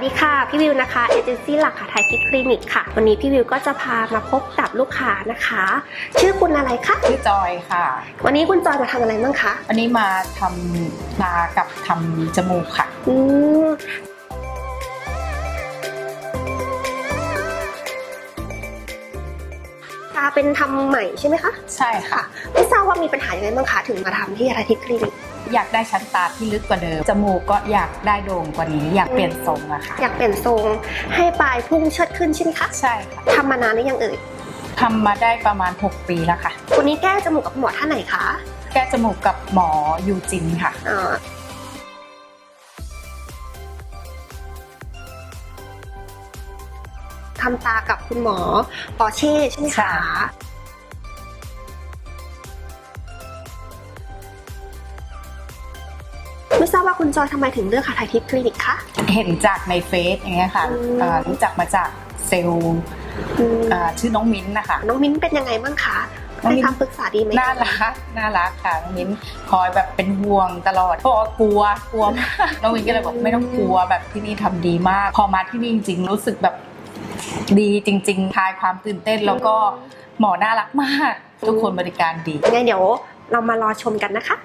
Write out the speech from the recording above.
วัสดีค่ะ พี่วิวนะคะเอเจนซี่หลักค่ะไทยคิดคลินิกค่ะ วันนี้พี่วิวก็จะพามาพบกับลูกค้านะคะ ชื่อคุณอะไรคะชื่อจอยค่ะ วันนี้คุณจอยมาทำอะไรบ้างคะ วันนี้มาทำนากับทำจมูกค่ะ อืมาเป็นทำใหม่ใช่ไหมคะ ใช่ค่ะ ไม่ทราบว่ามีปัญหายังไงบ้างคะถึงมาทำที่ไทยคิดคลินิกอยากได้ชั้นตาที่ลึกกว่าเดิม จมูกก็อยากได้โด่งกว่านี้ อยากเปลี่ยนทรงอะค่ะ อยากเปลี่ยนทรงให้ปลายพุ่งเชิดขึ้นใช่ไหมคะ ใช่ค่ะทำมานานหรือยังเอ่ยทำมาได้ประมาณ 6 ปีแล้วค่ะ วันนี้แก้จมูกกับคุณหมอท่านไหนคะ แก้จมูกกับหมอยูจินค่ะ ทำตากับคุณหมอปอเช่ใช่ไหมใช่คะไม่ทราบว่าคุณจอยทำไมถึงเลือกคาไทยทิพย์คลินิกคะ เห็นจากในเฟซอย่างเงี้ยค่ะอืมเอ่อรู้จักมาจากเซลล์อืมเอ่อชื่อน้องมิ้นท์นะคะ น้องมิ้นเป็นยังไงบ้างคะน้องให้มิ้นคำปรึกษาดีไหมน่ารักน่ารักค่ะน้องมิ้นคอยแบบเป็นห่วงตลอดเพราะว่ากลัวกลัวมากน้องมิ้นก็เลยบอกไม่ต้องกลัวแบบที่นี่ทำดีมาก พอมาที่นี่จริงๆรู้สึกแบบ ดีจริงๆคลายความตื่นเต้นแล้วก็หมอน่ารักมาก ทุกคนบริการดี ยังไงเดี๋ยวเรามารอชมกันนะคะ